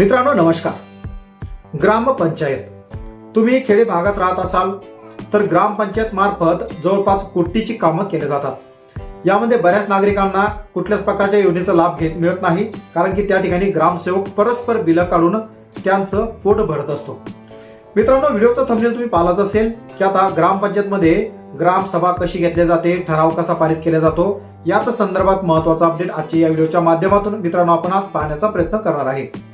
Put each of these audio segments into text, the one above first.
मित्रांनो नमस्कार. ग्रामपंचायत. तुम्ही खेडे भागात राहत असाल तर ग्रामपंचायत मार्फत जवळपास कोटीची कामं केली जातात. यामध्ये बऱ्याच नागरिकांना कुठल्याच प्रकारच्या योजनेचा लाभ घेत मिळत नाही कारण की त्या ठिकाणी ग्रामसेवक परस्पर बिलं काढून त्यांचं पोट भरत असतो. मित्रांनो व्हिडिओचा थंबनेल तुम्ही पाहिलाच असेल की आता ग्रामपंचायतमध्ये ग्रामसभा कशी घेतली जाते ठराव कसा पारित केला जातो याच संदर्भात महत्त्वाचा अपडेट आजच्या या व्हिडिओच्या माध्यमातून मित्रांनो आपण आज पाहण्याचा प्रयत्न करणार आहे.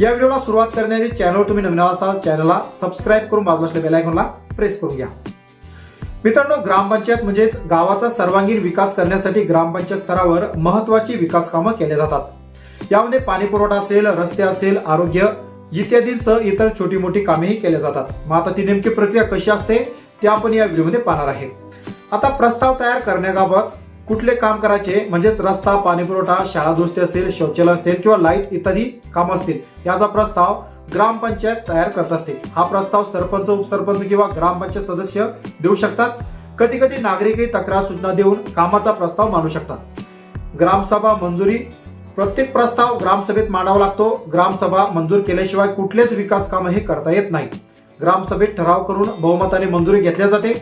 या व्हिडिओला सुरुवात करण्याआधी चॅनलवर तुम्ही नवीन असाल चॅनलला सबस्क्राईब करून बाजूला असलेल्या बेल आयकॉनला प्रेस करून घ्या. मित्रांनो ग्रामपंचायत म्हणजेच गावाचा सर्वांगीण विकास करण्यासाठी ग्रामपंचायत स्तरावर महत्वाची विकास कामं केल्या जातात. यामध्ये पाणी पुरवठा असेल रस्ते असेल आरोग्य इत्यादींसह इतर छोटी मोठी कामेही केल्या जातात. मग आता ती नेमकी प्रक्रिया कशी असते ते आपण या व्हिडिओमध्ये पाहणार आहेत. आता प्रस्ताव तयार करण्याबाबत कुठले काम करायचे? म्हणजेच रस्ता पाणीपुरवठा शाळा दुरुस्ती असेल शौचालय असेल किंवा लाइट इत्यादी काम असतील याचा प्रस्ताव ग्रामपंचायत तयार करत असते. हा प्रस्ताव सरपंच उपसरपंच किंवा ग्रामपंचायत सदस्य देऊ शकतात. कधी कधी नागरिकही तक्रार सूचना देऊन कामाचा प्रस्ताव मांडू शकतात. ग्रामसभा मंजुरी प्रत्येक प्रस्ताव ग्रामसभेत मांडावा लागतो. ग्रामसभा मंजूर केल्याशिवाय कुठलेच विकास काम हे करता येत नाही. ग्रामसभेत ठराव करून बहुमताने मंजुरी घेतल्या जाते.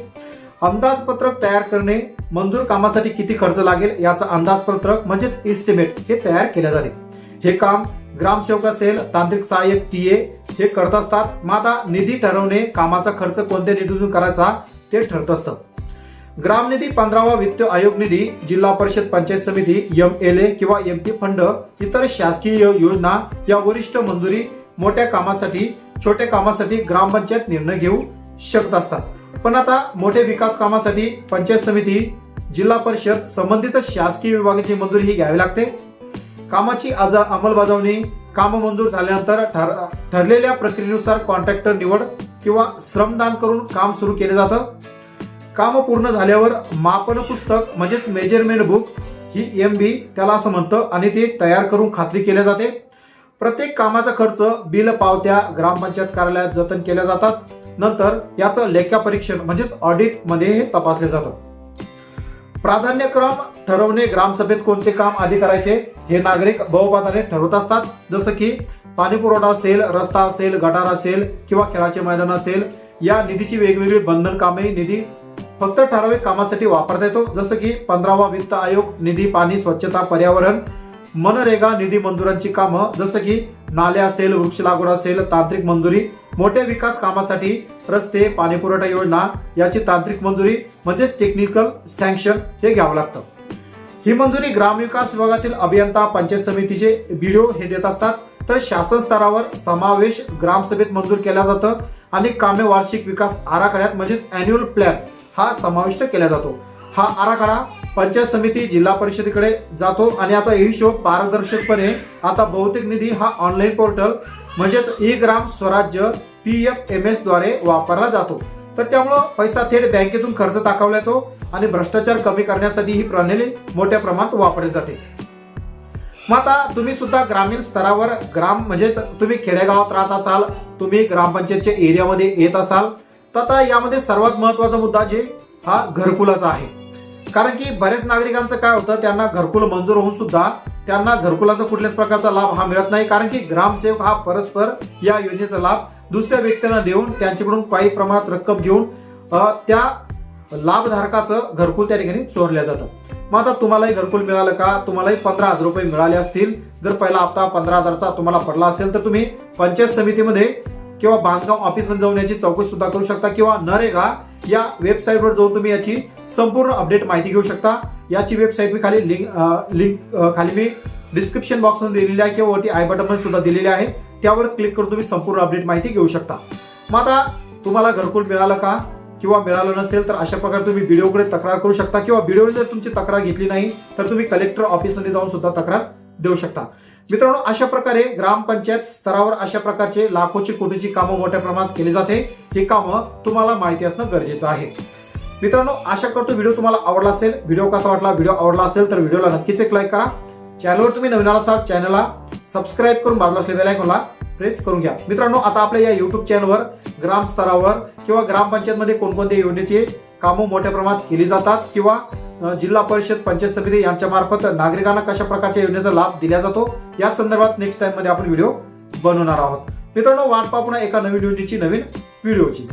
अंदाजपत्रक तयार करणे मंजूर कामासाठी किती खर्च लागेल याचा अंदाजपत्रक म्हणजेच इस्टिमेट हे तयार केले जाते. हे काम ग्रामसेवक असेल तांत्रिक सहाय्यक टी ए हे करत असतात. मग आता निधी ठरवणे कामाचा खर्च कोणत्या निधीतून करायचा ते ठरत असतं. ग्रामनिधी पंधरावा वित्त आयोग निधी जिल्हा परिषद पंचायत समिती एम एल ए किंवा एम पी फंड इतर शासकीय योजना या वरिष्ठ मंजुरी मोठ्या कामासाठी छोट्या कामासाठी ग्रामपंचायत निर्णय घेऊ शकत असतात. पण आता मोठे विकास कामासाठी पंचायत समिती जिल्हा परिषद संबंधित शासकीय विभागाची मंजुरी ही घ्यावी लागते. कामाची आज अंमलबजावणी काम मंजूर झाल्यानंतर ठर ठरलेल्या प्रक्रियेनुसार कॉन्ट्रॅक्टर निवड किंवा श्रमदान करून काम सुरू केले जातं. काम पूर्ण झाल्यावर मापन पुस्तक म्हणजेच मेजरमेंट बुक ही एम बी त्याला असं म्हणतं आणि ते तयार करून खात्री केल्या जाते. प्रत्येक कामाचा खर्च बिल पावत्या ग्रामपंचायत कार्यालयात जतन केल्या जातात. नंतर याचं लेखापरीक्षण म्हणजेच ऑडिटमध्ये हे तपासले जातं. प्राधान्यक्रम ठरवणे ग्रामसभेत कोणते काम आधी करायचे हे नागरिक बहुमताने ठरवत असतात. जसं की पाणी पुरवठा असेल रस्ता असेल गटार असेल किंवा खेळाचे मैदान असेल या निधीची वेगवेगळी बंधन कामे निधी फक्त ठराविक कामासाठी वापरता येतो. जसं की पंधरावा वित्त आयोग निधी पाणी स्वच्छता पर्यावरण मनरेगा निधी मंजुरांची कामं. जसं की नाले असेल वृक्ष लागवड असेल तांत्रिक मंजुरी मोठ्या विकास कामासाठी रस्ते पाणी पुरवठा योजना याची तांत्रिक मंजुरी म्हणजेच टेक्निकल सँक्शन हे घ्यावं लागतं. ही मंजुरी ग्रामविकास विभागातील अभियंता पंचायत समितीचे बीडीओ हे देत असतात. तर शासन स्तरावर समावेश ग्रामसभेत मंजूर केला जातं आणि कामे वार्षिक विकास आराखड्यात म्हणजेच अॅन्युअल प्लॅन हा समाविष्ट केला जातो. हा आराखडा पंचायत समिती जिल्हा परिषदेकडे जातो आणि आता हिशोब पारदर्शकपणे आता बहुतेक निधी हा ऑनलाईन पोर्टल म्हणजेच e Gram Swaraj P F M एसद्वारे वापरला जातो. तर त्यामुळं पैसा थेट बँकेतून खर्च दाखवला येतो आणि भ्रष्टाचार कमी करण्यासाठी ही प्रणाली मोठ्या प्रमाणात वापरली जाते. मग आता तुम्ही सुद्धा ग्रामीण स्तरावर ग्राम म्हणजे तुम्ही खेडेगावात राहत असाल तुम्ही ग्रामपंचायतच्या एरियामध्ये येत असाल तर आता यामध्ये सर्वात महत्त्वाचा मुद्दा जे हा घरकुलाचा आहे. कारण की बऱ्याच नागरिकांचं काय होतं त्यांना घरकुल मंजूर होऊन सुद्धा त्यांना घरकुलाचा कुठल्याच प्रकारचा लाभ हा मिळत नाही कारण की ग्रामसेवक हा परस्पर या योजनेचा लाभ दुसऱ्या व्यक्तींना देऊन त्यांच्याकडून काही प्रमाणात रक्कम घेऊन त्या लाभधारकाचं घरकुल त्या ठिकाणी चोरल्या जातं. मग आता तुम्हालाही घरकुल मिळालं का? तुम्हालाही पंधरा हजार रुपये मिळाले असतील. जर पहिला हप्ता पंधरा हजारचा तुम्हाला पडला असेल तर तुम्ही पंचायत समितीमध्ये किंवा बांधकाम ऑफिसमध्ये जाऊन याची चौकशी सुद्धा करू शकता किंवा नरेगा या वेबसाईटवर जाऊन तुम्ही याची संपूर्ण अपडेट माहिती घेऊ शकता. याची वेबसाईट मी खाली लिंक लिंक खाली मी डिस्क्रिप्शन बॉक्समध्ये दिलेली आहे किंवा वरती आय बटन सुद्धा दिलेले आहे. त्यावर क्लिक करून तुम्ही संपूर्ण अपडेट माहिती घेऊ शकता. मग आता तुम्हाला घरकुल मिळालं का किंवा मिळालं नसेल तर अशा प्रकारे तुम्ही व्हिडिओकडे तक्रार करू शकता किंवा व्हिडिओ जर तुमची तक्रार घेतली नाही तर तुम्ही कलेक्टर ऑफिसमध्ये जाऊन सुद्धा तक्रार देऊ शकता. मित्रांनो अशा प्रकारे ग्रामपंचायत स्तरावर अशा प्रकारचे लाखोची कोटीची कामं मोठ्या प्रमाणात केली जाते. ही कामं तुम्हाला माहिती असणं गरजेचं आहे. मित्रांनो आशा करतो व्हिडिओ तुम्हाला आवडला असेल. व्हिडिओ कसा वाटला? व्हिडिओ आवडला असेल तर व्हिडिओला नक्कीच एक लाईक करा. चॅनलवर तुम्ही नवीन आला असाल चॅनलला सबस्क्राईब करून बाजूला असलेल्या बेलायकॉनला प्रेस करून घ्या. मित्रांनो आता आपल्या या युट्यूब चॅनलवर ग्रामस्तरावर किंवा ग्रामपंचायतमध्ये कोणकोणत्या योजनेची कामं मोठ्या प्रमाणात केली जातात किंवा जिल्हा परिषद पंचायत समिती यांच्या मार्फत नागरिकांना कशा प्रकारच्या योजनेचा लाभ दिला जातो या संदर्भात नेक्स्ट टाइममध्ये आपण व्हिडिओ बनवणार आहोत. मित्रांनो वाट पाहू पुन्हा एका नवीन योजनेची नवीन व्हिडिओची.